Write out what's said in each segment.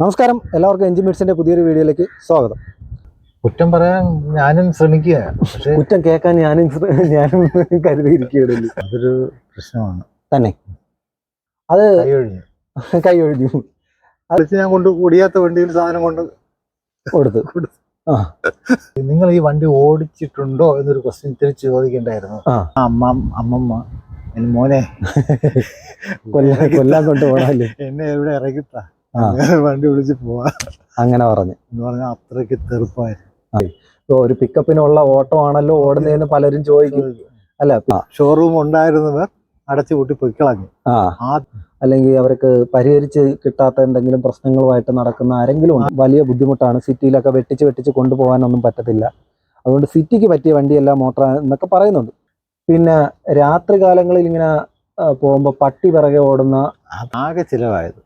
നമസ്കാരം. എല്ലാവർക്കും എഞ്ചിൻ മിറ്റ്സിന്റെ പുതിയൊരു വീഡിയോയിലേക്ക് സ്വാഗതം. കുറ്റം പറയാൻ ഞാനും ശ്രമിക്കുക പക്ഷെ കുറ്റം കേൾക്കാൻ ഞാനും ഞാനും കരുതിയിരിക്കുകയുള്ളൂ അതൊരു പ്രശ്നമാണ്. തന്നെ. അത് കൈ ഒഴിഞ്ഞു. അത് ഞാൻ കൊണ്ട് ഒടിയാത്ത വണ്ടിയിൽ സാധനം കൊണ്ട് കൊടുത്തു. ആ. നിങ്ങൾ ഈ വണ്ടി ഓടിച്ചിട്ടുണ്ടോ എന്നൊരു ക്വസ്റ്റ്യൻ തിരിച്ച് ചോദിക്കണ്ടായിരുന്നു. അമ്മ അമ്മമ്മ എൻ മോനെ. കൊല്ലാൻ കൊല്ലാൻ കൊണ്ടുപോകണല്ലേ എന്നെ എവിടെ ഇറക്കിത്താ. വണ്ടി വിളിച്ച് പോവാ. അങ്ങനെ പറഞ്ഞു. എന്ന് പറഞ്ഞാൽ അത്രയ്ക്ക് തെറുപ്പായിരുന്നു ഇപ്പൊ ഒരു പിക്കപ്പിനുള്ള ഓട്ടോ ആണല്ലോ ഓടുന്നതെന്ന് പലരും ചോദിക്കും. അല്ല ഷോറൂം ഉണ്ടായിരുന്നവർ അടച്ചു കൂട്ടി പൊയ്ക്കളഞ്ഞു. ആ. ആ. അല്ലെങ്കിൽ അവർക്ക് പരിഹരിച്ച് കിട്ടാത്ത എന്തെങ്കിലും പ്രശ്നങ്ങളുമായിട്ട് നടക്കുന്ന ആരെങ്കിലും ഉണ്ട്. വലിയ ബുദ്ധിമുട്ടാണ്. സിറ്റിയിലൊക്കെ വെട്ടിച്ച് വെട്ടിച്ച് കൊണ്ടുപോകാനൊന്നും പറ്റത്തില്ല. അതുകൊണ്ട് സിറ്റിക്ക് പറ്റിയ വണ്ടിയല്ല മോട്ടോർ എന്നൊക്കെ പറയുന്നുണ്ട്. പിന്നെ രാത്രി കാലങ്ങളിൽ ഇങ്ങനെ പോകുമ്പോൾ പട്ടി പിറകെ ഓടുന്ന ആകെ ചിലവായത്.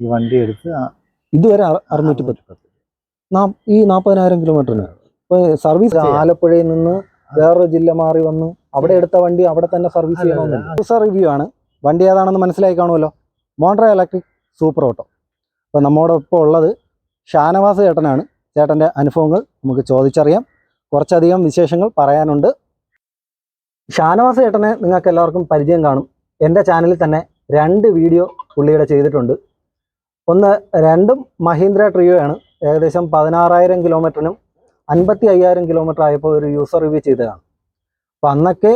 ഈ വണ്ടി എടുത്ത് ഇതുവരെ അറു- അറുന്നൂറ്റി പത്ത് ഈ നാൽപ്പതിനായിരം കിലോമീറ്ററിന്. ഇപ്പൊ സർവീസ് ആലപ്പുഴയിൽ നിന്ന് വേറൊരു ജില്ല മാറി വന്നു. അവിടെ എടുത്ത വണ്ടി അവിടെ തന്നെ സർവീസ് ചെയ്യണമെന്നുണ്ട്. റിവ്യൂ ആണ്. വണ്ടി ഏതാണെന്ന് മനസ്സിലായി കാണുമല്ലോ. മോണ്ട്ര ഇലക്ട്രിക് സൂപ്പർ ഓട്ടോ അപ്പോൾ നമ്മുടെ ഇപ്പോൾ ഉള്ളത് ഷാനവാസ് ചേട്ടനാണ്. ചേട്ടന്റെ അനുഭവങ്ങൾ നമുക്ക് ചോദിച്ചറിയാം. കുറച്ചധികം വിശേഷങ്ങൾ പറയാനുണ്ട്. ഷാനവാസ് ചേട്ടനെ നിങ്ങൾക്ക് എല്ലാവർക്കും പരിചയം കാണും. എന്റെ ചാനലിൽ തന്നെ രണ്ട് വീഡിയോ പുള്ളിയുടെ ചെയ്തിട്ടുണ്ട്. ഒന്ന് രണ്ടും മഹീന്ദ്ര ട്രിയോ ആണ് ഏകദേശം പതിനാറായിരം കിലോമീറ്ററിനും അൻപത്തി അയ്യായിരം കിലോമീറ്റർ ആയപ്പോൾ ഒരു യൂസർ റിവ്യൂ ചെയ്തതാണ്. അപ്പം അന്നൊക്കെ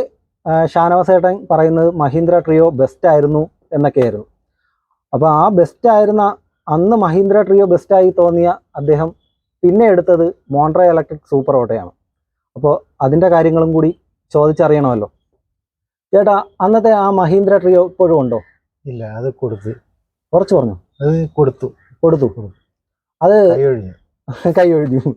ഷാനവാസ ചേട്ടൻ പറയുന്നത് മഹീന്ദ്ര ട്രിയോ ബെസ്റ്റ് ആയിരുന്നു എന്നൊക്കെയായിരുന്നു. അപ്പോൾ ആ ബെസ്റ്റ് ആയിരുന്ന അന്ന് മഹീന്ദ്ര ട്രിയോ ബെസ്റ്റായി തോന്നിയ അദ്ദേഹം പിന്നെ എടുത്തത് മോണ്ട്ര ഇലക്ട്രിക് സൂപ്പർ ഓട്ടോയാണ്. അപ്പോൾ അതിന്റെ കാര്യങ്ങളും കൂടി ചോദിച്ചറിയണമല്ലോ. ചേട്ടാ അന്നത്തെ ആ മഹീന്ദ്ര ട്രിയോ ഇപ്പോഴും ഉണ്ടോ? ഇല്ല അത് കൊടുത്ത്. കുറച്ച് പറഞ്ഞു അത് കൊടുത്തു. കൊടുത്തു. അത് കൈ ഒഴിഞ്ഞു.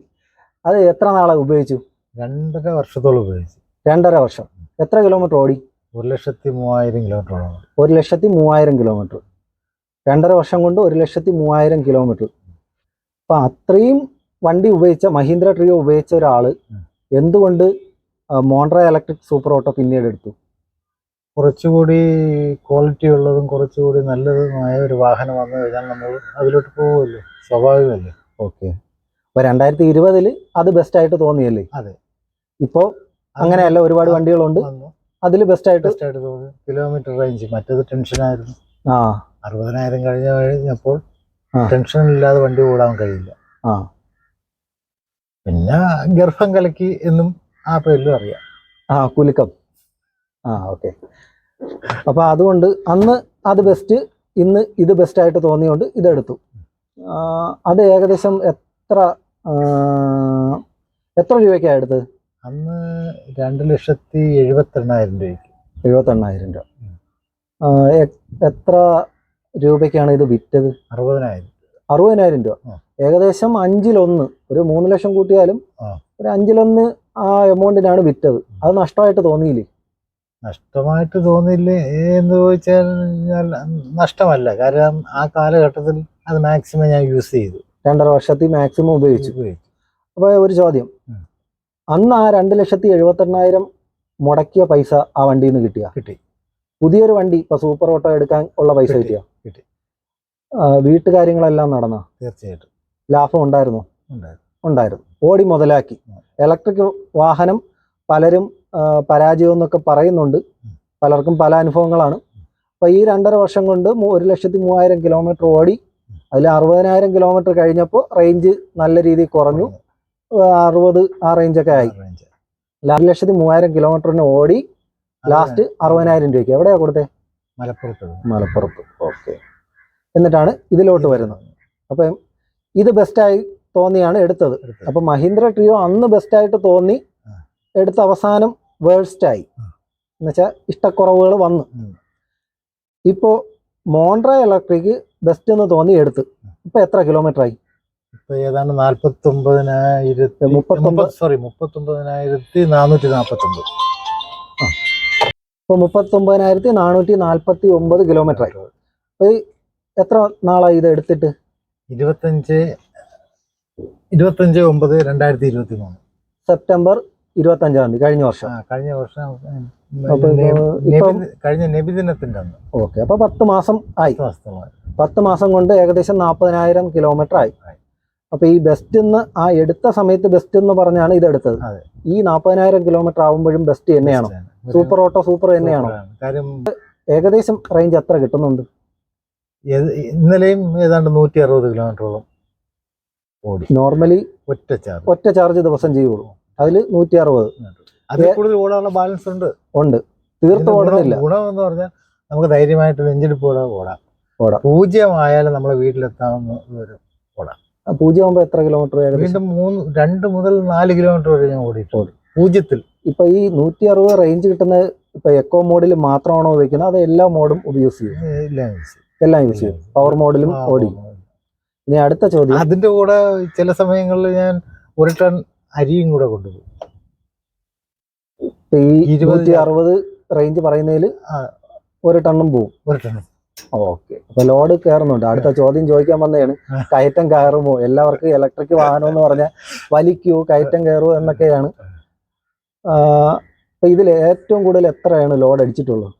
അത് എത്ര നാളെ ഉപയോഗിച്ചു? രണ്ടര വർഷത്തോളം ഉപയോഗിച്ചു. രണ്ടര വർഷം. എത്ര കിലോമീറ്റർ ഓടി? ഒരു ലക്ഷത്തി മൂവായിരം കിലോമീറ്റർ ഒരു ലക്ഷത്തി മൂവായിരം കിലോമീറ്റർ. രണ്ടര വർഷം കൊണ്ട് ഒരു ലക്ഷത്തി മൂവായിരം കിലോമീറ്റർ. അപ്പം അത്രയും വണ്ടി ഉപയോഗിച്ച മഹീന്ദ്ര ട്രിയോ ഉപയോഗിച്ച ഒരാൾ എന്തുകൊണ്ട് മോണ്ട്ര ഇലക്ട്രിക് സൂപ്പർ ഓട്ടോ പിന്നീട് എടുത്തു. കുറച്ചുകൂടി ക്വാളിറ്റി ഉള്ളതും കുറച്ചുകൂടി നല്ലതുമായ ഒരു വാഹനം വന്നു കഴിഞ്ഞാൽ നമ്മൾ അതിലോട്ട് പോകുമല്ലോ സ്വാഭാവികമല്ലേ? ഓക്കെ. അപ്പോൾ രണ്ടായിരത്തി ഇരുപതിൽ അത് ബെസ്റ്റായിട്ട് തോന്നിയല്ലേ? അതെ. ഇപ്പോൾ അങ്ങനെയല്ല ഒരുപാട് വണ്ടികളുണ്ട്. അതിൽ അതിൽ ബെസ്റ്റായിട്ട് ബെസ്റ്റ് ആയിട്ട് തോന്നി. കിലോമീറ്റർ റേഞ്ച് മറ്റേത് ടെൻഷനായിരുന്നു ആ. അറുപതിനായിരം കഴിഞ്ഞ കഴിഞ്ഞപ്പോൾ ടെൻഷനില്ലാതെ ടെൻഷൻ ഇല്ലാതെ വണ്ടി ഓടാൻ കഴിയില്ല. ആ. പിന്നെ ഗർഭം കലക്കി എന്നും ആ പേരിലും അറിയാം. ആ കുലുക്കം. ആ ഓക്കെ. അപ്പോൾ അതുകൊണ്ട് അന്ന് അത് ബെസ്റ്റ് ഇന്ന് ഇത് ബെസ്റ്റ് ആയിട്ട് തോന്നിയോണ്ട് ഇതെടുത്തു. അത് ഏകദേശം എത്ര എത്ര രൂപയ്ക്കാണ് എടുത്തത്? അന്ന് രണ്ട് ലക്ഷത്തി എഴുപത്തെണ്ണായിരം രൂപയ്ക്ക്. എഴുപത്തെണ്ണായിരം രൂപ. എത്ര രൂപയ്ക്കാണ് ഇത് വിറ്റത്? അറുപതിനായിരം. അറുപതിനായിരം രൂപ. ഏകദേശം അഞ്ചിലൊന്ന്. ഒരു മൂന്ന് ലക്ഷം കൂട്ടിയാലും. ഒരു അഞ്ചിലൊന്ന് ആ എമൗണ്ടിനാണ് വിറ്റത്. അത് നഷ്ടമായിട്ട് തോന്നിയില്ലേ? നഷ്ടമായിട്ട് തോന്നിയില്ലേ? എന്ന് ചോദിച്ചാൽ നഷ്ടമല്ല. കാരണം ആ കാലഘട്ടത്തിൽ അത് മാക്സിമം ഞാൻ യൂസ് ചെയ്തു. രണ്ടര വർഷത്തിൽ മാക്സിമം ഉപയോഗിച്ചു. ഉപയോഗിച്ചു. അപ്പോൾ ഒരു ചോദ്യം. അന്ന് ആ രണ്ട് ലക്ഷത്തി എഴുപത്തെണ്ണായിരം മുടക്കിയ പൈസ ആ വണ്ടിയിൽ നിന്ന് കിട്ടിയ? കിട്ടി. പുതിയൊരു വണ്ടി ഇപ്പൊ സൂപ്പർ ഓട്ടോ എടുക്കാൻ ഉള്ള പൈസ കിട്ടിയ? കിട്ടി. വീട്ടുകാര്യങ്ങളെല്ലാം നടന്ന? തീർച്ചയായിട്ടും. ലാഭം ഉണ്ടായിരുന്നു? ഉണ്ടായിരുന്നു. ഉണ്ടായിരുന്നു. ഓടി മുതലാക്കി. ഇലക്ട്രിക് വാഹനം പലരും പരാജയം എന്നൊക്കെ പറയുന്നുണ്ട്. പലർക്കും പല അനുഭവങ്ങളാണ്. അപ്പൊ ഈ രണ്ടര വർഷം കൊണ്ട് ഒരു ലക്ഷത്തി മൂവായിരം കിലോമീറ്റർ ഓടി അതിൽ അറുപതിനായിരം കിലോമീറ്റർ കഴിഞ്ഞപ്പോൾ റേഞ്ച് നല്ല രീതിയിൽ കുറഞ്ഞു. അറുപത് ആ റേഞ്ചൊക്കെ ആയി. ഒരു ലക്ഷത്തി മൂവായിരം കിലോമീറ്ററിന് ഓടി ലാസ്റ്റ് അറുപതിനായിരം രൂപയ്ക്ക്. എവിടെയാ കൊടുത്തേ? മലപ്പുറത്ത്. മലപ്പുറത്ത്. ഓക്കെ. എന്നിട്ടാണ് ഇതിലോട്ട് വരുന്നത്. അപ്പം ഇത് ബെസ്റ്റായി തോന്നിയാണ് എടുത്തത്. അപ്പൊ മഹീന്ദ്ര ട്രിയോ അന്ന് ബെസ്റ്റ് ആയിട്ട് തോന്നി. എടുത്ത അവസാനം വേഴ്സ്റ്റ് ആയി. എന്നുവെച്ചാൽ ഇഷ്ടക്കുറവുകൾ വന്നു. ഇപ്പോ ഇപ്പോൾ മോണ്ട്ര ഇലക്ട്രിക് ബെസ്റ്റ് എന്ന് തോന്നി എടുത്ത്. ഇപ്പൊ എത്ര കിലോമീറ്റർ ആയി? ഇപ്പൊ ഏതാണ്ട് നാല്പത്തി ഒമ്പതിനായിരത്തി മുപ്പത്തൊമ്പത്. സോറി മുപ്പത്തി ഒമ്പതിനായിരത്തി നാനൂറ്റി നാൽപ്പത്തി ഒമ്പത് ഇപ്പൊ മുപ്പത്തി ഒമ്പതിനായിരത്തി നാനൂറ്റി നാൽപ്പത്തി ഒമ്പത് കിലോമീറ്റർ ആയി അപ്പൊ എത്ര നാളായി ഇത് എടുത്തിട്ട്? ഇരുപത്തഞ്ച് ഇരുപത്തഞ്ച് ഒമ്പത് രണ്ടായിരത്തി ഇരുപത്തി മൂന്ന് സെപ്റ്റംബർ ഇരുപത്തഞ്ചാം തീയതി കഴിഞ്ഞ വർഷം. കഴിഞ്ഞ വർഷം അപ്പൊ കഴിഞ്ഞ നബിദിനത്തിന്റെ അന്ന്. ഓക്കെ അപ്പോൾ പത്ത് മാസം ആയി. പത്ത് മാസം കൊണ്ട് ഏകദേശം നാൽപ്പതിനായിരം കിലോമീറ്റർ ആയി. അപ്പൊ അപ്പോൾ ഈ ബെസ്റ്റ് എന്ന് ആ എടുത്ത സമയത്ത് ബെസ്റ്റ് എന്ന് പറഞ്ഞാണ് ഇത് എടുത്തത്. ഈ നാൽപ്പതിനായിരം കിലോമീറ്റർ ആവുമ്പോഴും ബെസ്റ്റ് തന്നെയാണോ? സൂപ്പർ ഓട്ടോ സൂപ്പർ തന്നെയാണോ. ഏകദേശം റേഞ്ച് എത്ര കിട്ടുന്നുണ്ട്? ഇന്നലെയും ഏതാണ്ട് നൂറ്റി അറുപത് കിലോമീറ്ററോളം ഓടി. നോർമലി ഒറ്റ ചാർജ് ഒറ്റ ചാർജ് ദിവസം ചെയ്യുള്ളൂ. അതിൽ നൂറ്റി അറുപത് അതിൽ കൂടുതൽ ഓടാനുള്ള ബാലൻസ് ഉണ്ട്. ഉണ്ട്. തീർത്ത് ഓടുന്നില്ല ഗുണം എന്ന് പറഞ്ഞാൽ നമുക്ക് ധൈര്യമായിട്ട് നെഞ്ചിടിപ്പ് ഓടാം ഓടാം. ഓടാം. പൂജ്യമായാലും നമ്മളെ വീട്ടിലെത്താവുന്ന ഒരു പൂജ്യം ആകുമ്പോൾ എത്ര കിലോമീറ്റർ വരെ വീണ്ടും മൂന്ന് രണ്ട് മുതൽ നാല് കിലോമീറ്റർ വരെ ഞാൻ ഓടിയിട്ടുണ്ട്. പൂജ്യത്തിൽ. ഇപ്പൊ ഈ നൂറ്റി അറുപത് റേഞ്ച് കിട്ടുന്ന ഇപ്പൊ എക്കോ മോഡിൽ മാത്രമാണോ ഉപയോഗിക്കുന്നത്? അത് എല്ലാ മോഡും യൂസ് ചെയ്യും എല്ലാം യൂസ് ചെയ്യും. പവർ മോഡിലും ഓടിക്കും ഓടി ഇനി അടുത്ത ചോദ്യം. അതിന്റെ കൂടെ ചില സമയങ്ങളിൽ ഞാൻ ഒരു ടൺ അരിയും കൂടെ കൊണ്ടുപോകും. ഈ ഇരുപത് നൂറ്റി അറുപത് റേഞ്ച് പറയുന്നതിൽ ഒരു ടണ്ണും പോവും. ഒരു ടണ്ണും. ഓക്കെ. അപ്പൊ ലോഡ് കയറുന്നുണ്ട്. അടുത്ത ചോദ്യം ചോദിക്കാൻ വന്നതാണ്. കയറ്റം കയറുമോ? എല്ലാവർക്കും ഇലക്ട്രിക് വാഹനം എന്ന് പറഞ്ഞാൽ വലിക്കുവോ കയറ്റം കയറുമോ എന്നൊക്കെയാണ്. അപ്പൊ ഇതിൽ ഏറ്റവും കൂടുതൽ എത്രയാണ് ലോഡ് അടിച്ചിട്ടുള്ളത്?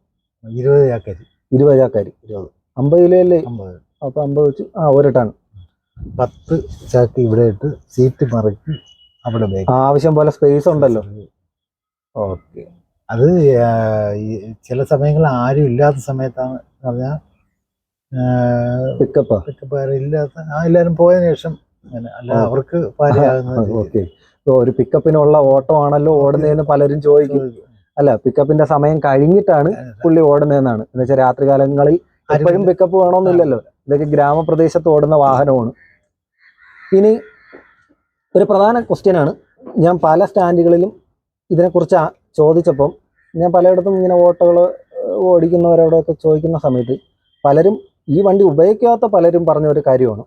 ഇരുപത് ചാക്കാരി. ഇരുപത് ചാക്കാരി. ഇരുപത്. അമ്പത് കിലോയല്ലേ അമ്പത്. അപ്പൊ അമ്പത് വെച്ച് ആ ഒരു ടൺ. പത്ത് ചാക്ക് ഇവിടെ ഇട്ട് സീറ്റ് മറക്കി അവിടെ ബാക്ക് ആവശ്യം പോലെ സ്പേസ് ഉണ്ടല്ലോ. ഓക്കെ. അത് ചില സമയങ്ങളിൽ ആരും ഇല്ലാത്ത സമയത്താണ് പറഞ്ഞാൽ പിക്കപ്പ് പിക്കപ്പ് ഇല്ലാത്ത ആ എല്ലാവരും പോയതിനു ശേഷം അല്ല. അവർക്ക് ഓക്കെ. ഒരു പിക്കപ്പിനുള്ള ഓട്ടോ ആണല്ലോ ഓടുന്നതെന്ന് പലരും ചോദിക്കും. അല്ല പിക്കപ്പിന്റെ സമയം കഴിഞ്ഞിട്ടാണ് പുള്ളി ഓടുന്നതെന്നാണ്. എന്ന് വെച്ചാൽ രാത്രി കാലങ്ങളിൽ എപ്പോഴും പിക്കപ്പ് വേണമെന്നില്ലല്ലോ. ഇതൊക്കെ ഗ്രാമപ്രദേശത്ത് ഓടുന്ന വാഹനമാണ്. ഇനി ഒരു പ്രധാന ക്വസ്റ്റ്യൻ ആണ്. ഞാൻ പല സ്റ്റാൻഡുകളിലും ഇതിനെക്കുറിച്ച് ചോദിച്ചപ്പം ഞാൻ പലയിടത്തും ഇങ്ങനെ ഓട്ടോകൾ ഓടിക്കുന്നവരോടൊക്കെ ചോദിക്കുന്ന സമയത്ത് പലരും ഈ വണ്ടി ഉപയോഗിക്കാത്ത പലരും പറഞ്ഞ ഒരു കാര്യമാണ്.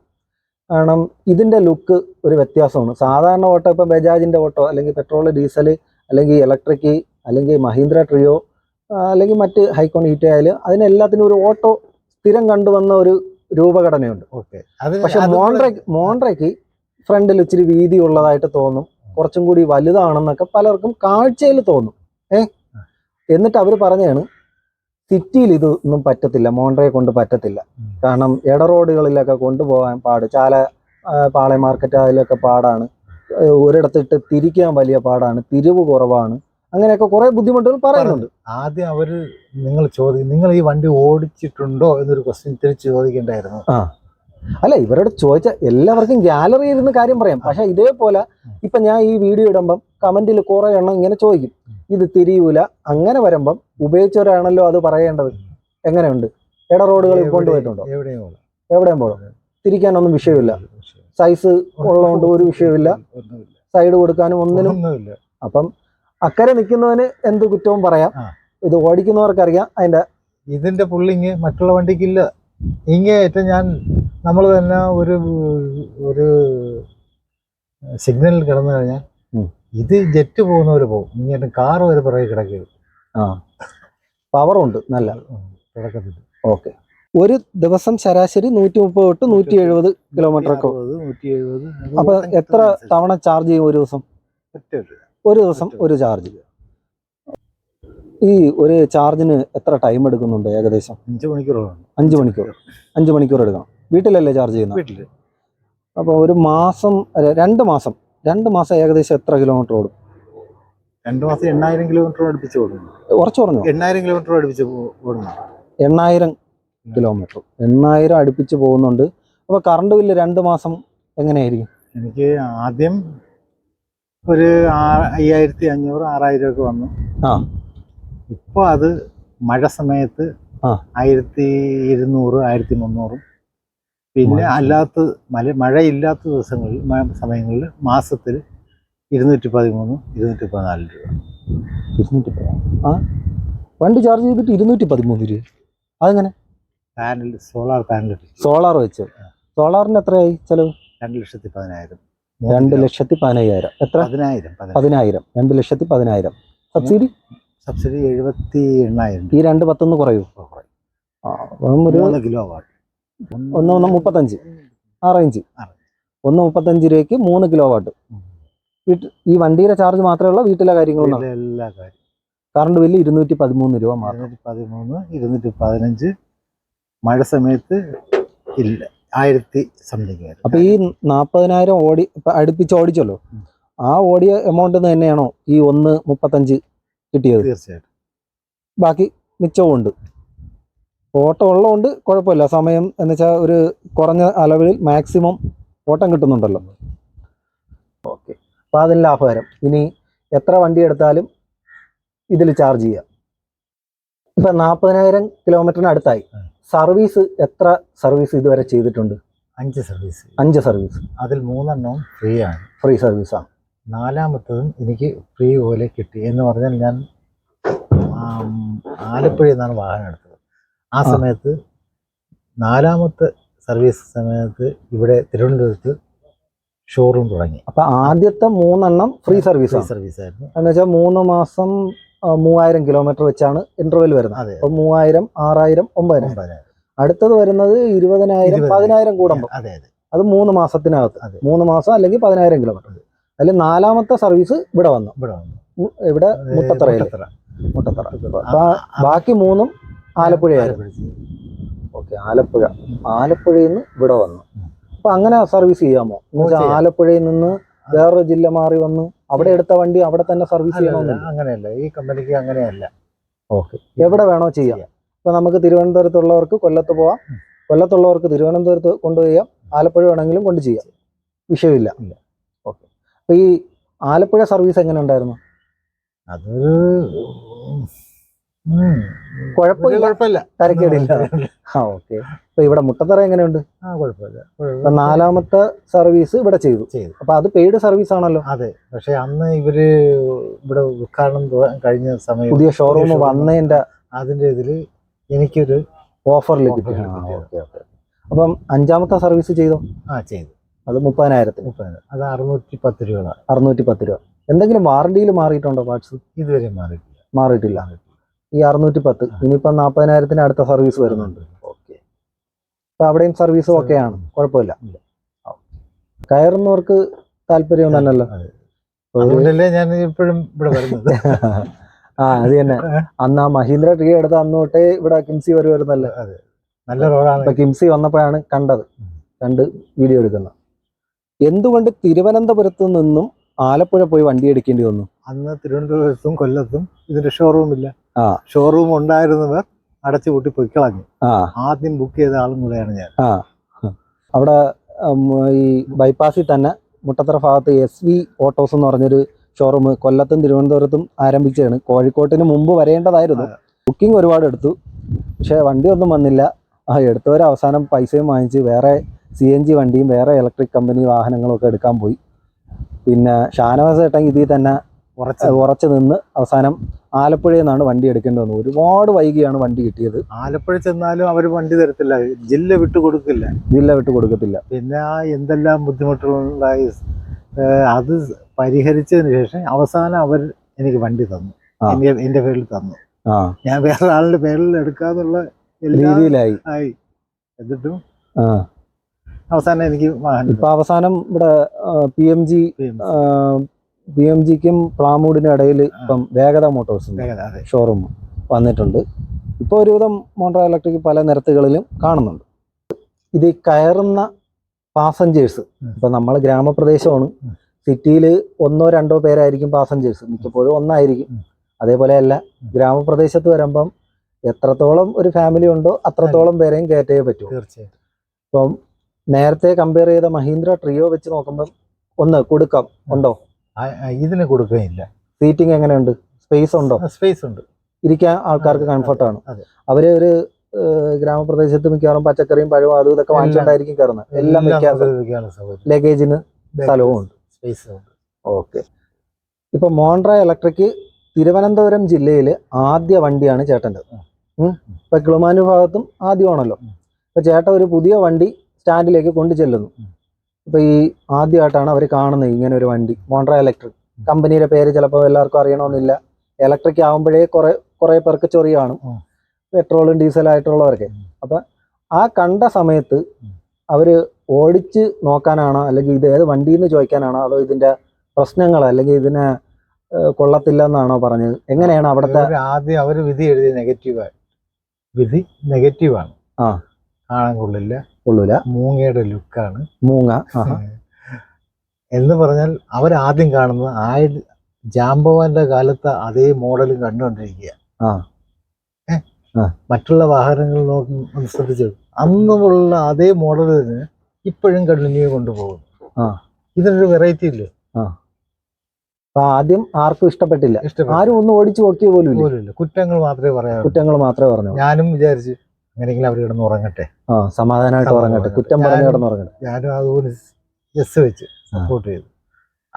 കാരണം ഇതിന്റെ ലുക്ക് ഒരു വ്യത്യാസമാണ്. സാധാരണ ഓട്ടോ ഇപ്പോൾ ബജാജിന്റെ ഓട്ടോ അല്ലെങ്കിൽ പെട്രോൾ ഡീസൽ അല്ലെങ്കിൽ ഇലക്ട്രിക് അല്ലെങ്കിൽ മഹീന്ദ്ര ട്രിയോ അല്ലെങ്കിൽ മറ്റ് ഹൈക്കോൺ ഈറ്റ ആയാലും അതിനെല്ലാത്തിനും ഒരു ഓട്ടോ സ്ഥിരം കണ്ടുവന്ന ഒരു രൂപഘടനയുണ്ട്. ഓക്കെ. പക്ഷെ മോണ്ട്രയ്ക്ക് മോണ്ട്രയ്ക്ക് ഫ്രണ്ടിൽ ഇച്ചിരി വീതി ഉള്ളതായിട്ട് തോന്നും കുറച്ചും കൂടി വലുതാണെന്നൊക്കെ പലർക്കും കാഴ്ചയിൽ തോന്നും. ഏ? എന്നിട്ട് അവർ പറഞ്ഞാണ് സിറ്റിയിൽ ഇതൊന്നും പറ്റത്തില്ല മോണ്ട്രയെ കൊണ്ട് പറ്റത്തില്ല. കാരണം ഇട റോഡുകളിലൊക്കെ കൊണ്ടുപോകാൻ പാട് ചാല പാളയ മാർക്കറ്റ് അതിലൊക്കെ പാടാണ്. ഒരിടത്തിട്ട് തിരിക്കാൻ വലിയ പാടാണ് തിരിവ് കുറവാണ്. അങ്ങനെയൊക്കെ കുറെ ബുദ്ധിമുട്ടുകൾ പറയുന്നുണ്ട്. ആദ്യം അവർ നിങ്ങൾ ചോദിക്കും നിങ്ങൾ ഈ വണ്ടി ഓടിച്ചിട്ടുണ്ടോ എന്നൊരു ക്വസ്റ്റ്യൻ തിരിച്ച് ചോദിക്കേണ്ടായിരുന്നു. അല്ല ഇവരോട് ചോദിച്ച എല്ലാവർക്കും ഗാലറി ഇരുന്ന് കാര്യം പറയാം. പക്ഷെ ഇതേപോലെ ഇപ്പൊ ഞാൻ ഈ വീഡിയോ ഇടുമ്പം കമന്റിൽ കുറെ എണ്ണം ഇങ്ങനെ ചോദിക്കും. ഇത് തിരിയൂല. അങ്ങനെ വരുമ്പം ഉപയോഗിച്ചവരാണല്ലോ അത് പറയേണ്ടത്. എങ്ങനെയുണ്ട്? ഇട റോഡുകളിൽ കൊണ്ടുപോയിട്ടുണ്ടോ? എവിടെയും പോകണം. തിരിക്കാനൊന്നും വിഷയമില്ല. സൈസ് ഉള്ളതുകൊണ്ട് ഒരു വിഷയമില്ല. സൈഡ് കൊടുക്കാനും ഒന്നിനും. അപ്പം അക്കരെ നിൽക്കുന്നവന് എന്ത് കുറ്റവും പറയാം. ഇത് ഓടിക്കുന്നവർക്കറിയാം. അതിന്റെ ഇതിന്റെ പുള്ളിങ് മറ്റുള്ള വണ്ടിക്കില്ല. ഇങ്ങേറ്റം ഞാൻ നമ്മൾ തന്നെ ഒരു ഒരു സിഗ്നലിൽ കിടന്നു കഴിഞ്ഞാൽ ഇത് ജെറ്റ് പോകുന്നവര് പോകും. ഇങ്ങേറ്റം കാർ വരെ പിറകെ കിടക്കുക ആ. പവറുണ്ട്. നല്ല. തുടക്കത്തിൽ. ഓക്കെ. ഒരു ദിവസം ശരാശരി നൂറ്റി മുപ്പത് തൊട്ട് നൂറ്റി എഴുപത് കിലോമീറ്റർ ഒക്കെ. അപ്പൊ എത്ര തവണ ചാർജ് ചെയ്യും ഒരു ദിവസം? ഒരു ദിവസം ഒരു ചാർജ്. ഈ ഒരു ചാർജിന് എത്ര ടൈം എടുക്കുന്നുണ്ട് ഏകദേശം? അഞ്ച് മണിക്കൂറോളം അഞ്ച് മണിക്കൂർ. അഞ്ച് മണിക്കൂർ എടുക്കണം. വീട്ടിലല്ലേ ചാർജ് ചെയ്യുന്നത്? വീട്ടിൽ. അപ്പോൾ ഒരു മാസം അല്ല, രണ്ട് മാസം. രണ്ട് മാസം ഏകദേശം എത്ര കിലോമീറ്റർ ഓടും? രണ്ട് മാസം എണ്ണായിരം കിലോമീറ്റർ അടുപ്പിച്ച് ഓടുന്നു കുറച്ച് പറഞ്ഞു എണ്ണായിരം കിലോമീറ്റർ അടുപ്പിച്ച് ഓടുന്നു എണ്ണായിരം കിലോമീറ്റർ എണ്ണായിരം അടുപ്പിച്ച് പോകുന്നുണ്ട്. അപ്പോൾ കറണ്ട് ബില്ല് രണ്ട് മാസം എങ്ങനെയായിരിക്കും? എനിക്ക് ആദ്യം ഒരു അയ്യായിരത്തി അഞ്ഞൂറ് ആറായിരം ഒക്കെ വന്നു. ആ. ഇപ്പൊ അത് മഴ സമയത്ത്. ആയിരത്തി ഇരുന്നൂറ് ആയിരത്തി മുന്നൂറും. പിന്നെ അല്ലാത്ത മല മഴയില്ലാത്ത ദിവസങ്ങളിൽ സമയങ്ങളിൽ മാസത്തിൽ ഇരുന്നൂറ്റി പതിമൂന്ന് ഇരുന്നൂറ്റി പതിനാല് രൂപ. ഇരുന്നൂറ്റി ആ. വണ്ടി ചാർജ് ചെയ്തിട്ട് ഇരുന്നൂറ്റി പതിമൂന്ന് രൂപ. അതെങ്ങനെ? പാനൽ സോളാർ പാനൽ സോളാർ വെച്ച്. സോളാറിന് എത്രയായി ചെലവ്? രണ്ട് ലക്ഷത്തി പതിനായിരം. രണ്ട് ലക്ഷത്തി പതിനയ്യായിരം. എത്ര? പതിനായിരം പതിനായിരം. രണ്ട് ലക്ഷത്തി പതിനായിരം. സബ്സിഡി? സബ്സിഡി എഴുപത്തി എണ്ണായിരം. ഈ രണ്ട് പത്തൊന്ന് കുറയൂ. ഒരു കിലോ വാട്ട്. ഒന്ന് ഒന്ന് മുപ്പത്തഞ്ച്. ആ റേഞ്ച്. ഒന്ന് മുപ്പത്തഞ്ച് രൂപയ്ക്ക് മൂന്ന് കിലോ വാട്ട്. വീട്ടിൽ ഈ വണ്ടിയുടെ ചാർജ് മാത്രമേ ഉള്ളൂ? വീട്ടിലെ കാര്യങ്ങളും എല്ലാ കാര്യം. കറണ്ട് ബില്ല് ഇരുന്നൂറ്റി പതിമൂന്ന് രൂപ മാത്രം. പതിമൂന്ന് ഇരുന്നൂറ്റി പതിനഞ്ച് മഴ സമയത്ത് ഇല്ല. ആയിരത്തി സംതിങ് അപ്പൊ ഈ നാൽപ്പതിനായിരം ഓടി അടുപ്പിച്ച് ഓടിച്ചല്ലോ. ആ ഓടിയ എമൗണ്ട് തന്നെയാണോ ഈ ഒന്ന് മുപ്പത്തഞ്ച് കിട്ടിയത്? തീർച്ചയായിട്ടും. ബാക്കി മിച്ചവും ഉണ്ട്. ഓട്ടം ഉള്ളതുകൊണ്ട് കുഴപ്പമില്ല. സമയം എന്ന് വെച്ചാൽ ഒരു കുറഞ്ഞ അളവിൽ മാക്സിമം ഓട്ടം കിട്ടുന്നുണ്ടല്ലോ. ഓക്കെ. അപ്പോൾ അതിന് ലാഭകരം. ഇനി എത്ര വണ്ടി എടുത്താലും ഇതിൽ ചാർജ് ചെയ്യാം. ഇപ്പം നാൽപ്പതിനായിരം കിലോമീറ്ററിന് അടുത്തായി. സർവീസ് എത്ര സർവീസ് ഇതുവരെ ചെയ്തിട്ടുണ്ട്? അഞ്ച് സർവീസ്. അഞ്ച് സർവീസ്. അതിൽ മൂന്നെണ്ണവും ഫ്രീ ആണ് ഫ്രീ സർവീസാണ് നാലാമത്തതും എനിക്ക് ഫ്രീ പോലെ കിട്ടി എന്ന് പറഞ്ഞാൽ ഞാൻ ആലപ്പുഴയിൽ നിന്നാണ് വാഹനം എടുത്തത്. ആ. സമയത്ത് നാലാമത്തെ സർവീസ് സമയത്ത് ഇവിടെ തിരുവനന്തപുരത്ത് ഷോറൂം തുടങ്ങി. അപ്പം ആദ്യത്തെ മൂന്നെണ്ണം ഫ്രീ സർവീസ് സർവീസ്? ആയിരുന്നു എന്ന് വെച്ചാൽ മൂന്ന് മാസം മൂവായിരം കിലോമീറ്റർ വെച്ചാണ് ഇന്റർവെൽ വരുന്നത്. അതെ അപ്പം മൂവായിരം ആറായിരം ഒമ്പതിനായിരം. അടുത്തത് വരുന്നത് ഇരുപതിനായിരം. പതിനായിരം കൂടുമ്പോൾ. അതെ അതെ. അത് മൂന്ന് മാസത്തിനകത്ത്. അതെ. മൂന്ന് മാസം അല്ലെങ്കിൽ പതിനായിരം കിലോമീറ്റർ. അതിൽ നാലാമത്തെ സർവീസ് ഇവിടെ വന്നു. ഇവിടെ വന്നു. ഇവിടെ മുട്ടത്തറയിൽ മുട്ടത്തറ. മുട്ടത്തറ. ബാക്കി മൂന്നും ആലപ്പുഴയായിരുന്നു ആലപ്പുഴ ഓക്കെ ആലപ്പുഴ. ആലപ്പുഴയിൽ നിന്ന് ഇവിടെ വന്നു. അപ്പൊ അങ്ങനെ സർവീസ് ചെയ്യാമോ? എന്ന് വെച്ചാൽ ആലപ്പുഴയിൽ നിന്ന് വേറൊരു ജില്ല മാറി വന്ന് അവിടെ എടുത്ത വണ്ടി അവിടെ തന്നെ സർവീസ് ചെയ്യണമെന്നില്ല. അങ്ങനെയല്ല. ഈ കമ്പനിക്ക് അങ്ങനെയല്ല. ഓക്കെ. എവിടെ വേണോ ചെയ്യാം. ഇപ്പൊ നമുക്ക് തിരുവനന്തപുരത്തുള്ളവർക്ക് കൊല്ലത്ത് പോവാം. കൊല്ലത്തുള്ളവർക്ക് തിരുവനന്തപുരത്ത് കൊണ്ടുപോയാം. ആലപ്പുഴ വേണമെങ്കിലും കൊണ്ട് ചെയ്യാം. വിഷയമില്ല. ഓക്കെ. അപ്പൊ ഈ ആലപ്പുഴ സർവീസ് എങ്ങനെ ഉണ്ടായിരുന്നു? അതൊരു കുഴപ്പമില്ല. തരക്കേടില്ല ആ ഓക്കെ അപ്പൊ ഇവിടെ മുട്ടത്തറ എങ്ങനെയുണ്ട്? ആ കുഴപ്പമില്ല. അപ്പൊ നാലാമത്തെ സർവീസ് ഇവിടെ ചെയ്തു. ചെയ്തു. അപ്പൊ അത് പെയ്ഡ് സർവീസ് ആണല്ലോ. അതെ. പക്ഷെ അന്ന് ഇവർ ഇവിടെ ഉദ്ഘാടനം കഴിഞ്ഞ സമയം പുതിയ ഷോറൂം വന്നതിന്റെ അതിന്റെ ഇതിൽ എനിക്കൊരു ഓഫർ ലഭിക്കും അപ്പം അഞ്ചാമത്തെ സർവീസ് ചെയ്തോ? ആ ചെയ്തു. അത് മുപ്പതിനായിരത്തി മുപ്പതിനായിരം. അത് അറുന്നൂറ്റി പത്ത് രൂപ. അറുന്നൂറ്റി പത്ത് രൂപ. എന്തെങ്കിലും വാറണ്ടിയിൽ മാറിയിട്ടുണ്ടോ പാർട്സ് ഇതുവരെ മാറിയിട്ടില്ല. മാറിയിട്ടില്ല. ഈ അറുന്നൂറ്റി പത്ത് ഇനിയിപ്പം നാൽപ്പതിനായിരത്തിന് അടുത്ത സർവീസ് വരുന്നുണ്ട്. ഓക്കെ. അപ്പൊ അവിടെയും സർവീസും ആണ് കുഴപ്പമില്ല. കയറുന്നവർക്ക് താല്പര്യം തന്നെയല്ലോ അതുകൊണ്ടല്ലേ ഞാൻ ഇപ്പോഴും ഇവിടെ വരുന്നത്. ആ അത് തന്നെ. അന്ന് ആ മഹീന്ദ്ര ട്രീ എടുത്ത അന്ന് തൊട്ടേ ഇവിടെ കിംസി വരുമായിരുന്നല്ലോ നല്ല റോഡാണ്. ഇപ്പൊ കിംസി വന്നപ്പോഴാണ് കണ്ടത്. കണ്ട് വീഡിയോ എടുക്കുന്നത്. എന്തുകൊണ്ട് തിരുവനന്തപുരത്ത് നിന്നും ആലപ്പുഴ പോയി വണ്ടി എടുക്കേണ്ടി വന്നു? അന്ന് തിരുവനന്തപുരത്തും കൊല്ലത്തും ഇതിന്റെ ഷോറൂം ഇല്ല. ഷോറൂം ഉണ്ടായിരുന്നവർ അടച്ചു കൂട്ടി പൊയ്ക്കളഞ്ഞു ആ. ആദ്യം ബുക്ക് ചെയ്ത ആളും കൂടെയാണ് ഞാൻ. അവിടെ ഈ ബൈപ്പാസിൽ തന്നെ മുട്ടത്തറ ഭാഗത്ത് എസ് വി ഓട്ടോസ് എന്ന് പറഞ്ഞൊരു ഷോറൂം കൊല്ലത്തും തിരുവനന്തപുരത്തും ആരംഭിച്ചതാണ്. കോഴിക്കോട്ടിന് മുമ്പ് വരേണ്ടതായിരുന്നു. ബുക്കിംഗ് ഒരുപാട് എടുത്തു. പക്ഷേ വണ്ടി ഒന്നും വന്നില്ല. ആ എടുത്തവർ അവസാനം പൈസയും വാങ്ങിച്ച് വേറെ സി എൻ ജി വണ്ടിയും വേറെ ഇലക്ട്രിക് കമ്പനി വാഹനങ്ങളും ഒക്കെ എടുക്കാൻ പോയി. പിന്നെ ഷാനവാസ് ഏട്ടൻ ഇതിൽ തന്നെ ഉറച്ചു നിന്ന്. അവസാനം ആലപ്പുഴയിൽ നിന്നാണ് വണ്ടി എടുക്കേണ്ടി വന്നത്. ഒരുപാട് വൈകിയാണ് വണ്ടി കിട്ടിയത്. ആലപ്പുഴ ചെന്നാലും അവർ വണ്ടി തരത്തില്ല. ജില്ല വിട്ടു കൊടുക്കില്ല. ജില്ല വിട്ടു കൊടുക്കത്തില്ല. പിന്നെ ആ എന്തെല്ലാം ബുദ്ധിമുട്ടുകളുണ്ടായി അത് പരിഹരിച്ചതിന് ശേഷം അവസാനം അവർ എനിക്ക് വണ്ടി തന്നു. എന്റെ പേരിൽ തന്നു. ഞാൻ വേറെ ആളുടെ പേരിൽ എടുക്കാന്നുള്ള രീതിയിലായി. ആയി. എന്നിട്ടും അവസാനം എനിക്ക് ഇപ്പൊ അവസാനം ഇവിടെ P M G P M ജിക്കും പ്ലാമൂഡിനും ഇടയിൽ ഇപ്പം വേഗത മോട്ടോഴ്സ് ഷോറൂം വന്നിട്ടുണ്ട്. ഇപ്പോൾ ഒരുവിധം മോട്ടോർ ഇലക്ട്രിക് പല നിരത്തുകളിലും കാണുന്നുണ്ട്. ഇത് കയറുന്ന പാസഞ്ചേഴ്സ്. ഇപ്പം നമ്മൾ ഗ്രാമപ്രദേശമാണ്. സിറ്റിയിൽ ഒന്നോ രണ്ടോ പേരായിരിക്കും പാസഞ്ചേഴ്സ് മിക്കപ്പോഴും ഒന്നായിരിക്കും. അതേപോലെ അല്ല ഗ്രാമപ്രദേശത്ത് വരുമ്പം എത്രത്തോളം ഒരു ഫാമിലി ഉണ്ടോ അത്രത്തോളം പേരെയും കയറ്റേ പറ്റൂ. തീർച്ചയായിട്ടും. ഇപ്പം നേരത്തെ കമ്പയർ ചെയ്ത മഹീന്ദ്ര ട്രിയോ വെച്ച് നോക്കുമ്പം ഒന്ന് കൊടുക്കാം. ഉണ്ടോ? ഇതിന് കൊടുക്കുകയില്ല. സീറ്റിംഗ് എങ്ങനെയുണ്ട്? സ്പേസ് ഉണ്ടോ? സ്പേസ് ഉണ്ട്. ഇരിക്കാൻ ആൾക്കാർക്ക് കംഫർട്ടാണ്. അവർ ഒരു ഗ്രാമപ്രദേശത്ത് മിക്കവാറും പച്ചക്കറിയും പഴവും അതും ഇതൊക്കെ വാങ്ങിച്ചുകൊണ്ടായിരിക്കും കയറുന്നത്. എല്ലാം ലഗേജിന് സ്ഥലവും ഉണ്ട്. ഓക്കെ ഇപ്പൊ മോണ്ട്ര ഇലക്ട്രിക് തിരുവനന്തപുരം ജില്ലയിൽ ആദ്യ വണ്ടിയാണ് ചേട്ടന്റെ. ഇപ്പൊ കിളുമാനു ഭാഗത്തും ആദ്യമാണല്ലോ. ഇപ്പൊ ചേട്ടൻ ഒരു പുതിയ വണ്ടി സ്റ്റാൻഡിലേക്ക് കൊണ്ടു ചെല്ലുന്നു ഇപ്പൊ ഈ ആദ്യമായിട്ടാണ് അവർ കാണുന്നത് ഇങ്ങനെ ഒരു വണ്ടി. മോണ്ട്ര ഇലക്ട്രിക് കമ്പനിയുടെ പേര് ചിലപ്പോൾ എല്ലാവർക്കും അറിയണമെന്നില്ല ഇലക്ട്രിക് ആകുമ്പോഴേ കുറെ കുറെ പേർക്ക് ചൊറി കാണും. പെട്രോളും ഡീസലായിട്ടുള്ളവർക്ക്. അപ്പൊ ആ കണ്ട സമയത്ത്. അവർ ഓടിച്ച് നോക്കാനാണോ അല്ലെങ്കിൽ ഇത് ഏത് വണ്ടി എന്ന് ചോദിക്കാനാണോ അതോ ഇതിന്റെ പ്രശ്നങ്ങൾ അല്ലെങ്കിൽ ഇതിനെ കൊള്ളത്തില്ല എന്നാണോ പറഞ്ഞത്? എങ്ങനെയാണ് അവിടുത്തെ ആദ്യം അവർ വിധി എഴുതിയ നെഗറ്റീവായി. വിധി നെഗറ്റീവാണ്. ആ. കാണാൻ കൊള്ളില്ല. കൊള്ളൂല. മൂങ്ങയുടെ ലുക്കാണ്. മൂങ്ങ. എന്ന് പറഞ്ഞാൽ അവരാദ്യം കാണുന്ന ആയ ജാമ്പവാന്റെ കാലത്ത് അതേ മോഡലും കണ്ടുകൊണ്ടിരിക്കുക. ആ. മറ്റുള്ള വാഹനങ്ങൾ നോക്കി ശ്രദ്ധിച്ചു അന്നുമുള്ള അതേ മോഡൽ തന്നെ ഇപ്പോഴും കണ്ടിന്യൂ കൊണ്ടുപോകും. ആ. ഇതിനൊരു വെറൈറ്റി ഇല്ലേ? ആദ്യം ആർക്കും ഇഷ്ടപ്പെട്ടില്ല. ആരും ഒന്നും ഓടിച്ചു നോക്കിയ പോലും കുറ്റങ്ങൾ മാത്രമേ പറയാ കുറ്റങ്ങൾ മാത്രമേ പറഞ്ഞു ഞാനും വിചാരിച്ചു അങ്ങനെയെങ്കിലും അവർ കിടന്ന് ഉറങ്ങട്ടെ ആ സമാധാനമായിട്ട് ഉറങ്ങട്ടെ. കുറ്റം പറഞ്ഞ് കിടന്ന് ഉറങ്ങട്ടെ ഞാനും അതുപോലെ എസ് വെച്ച് സപ്പോർട്ട് ചെയ്തു.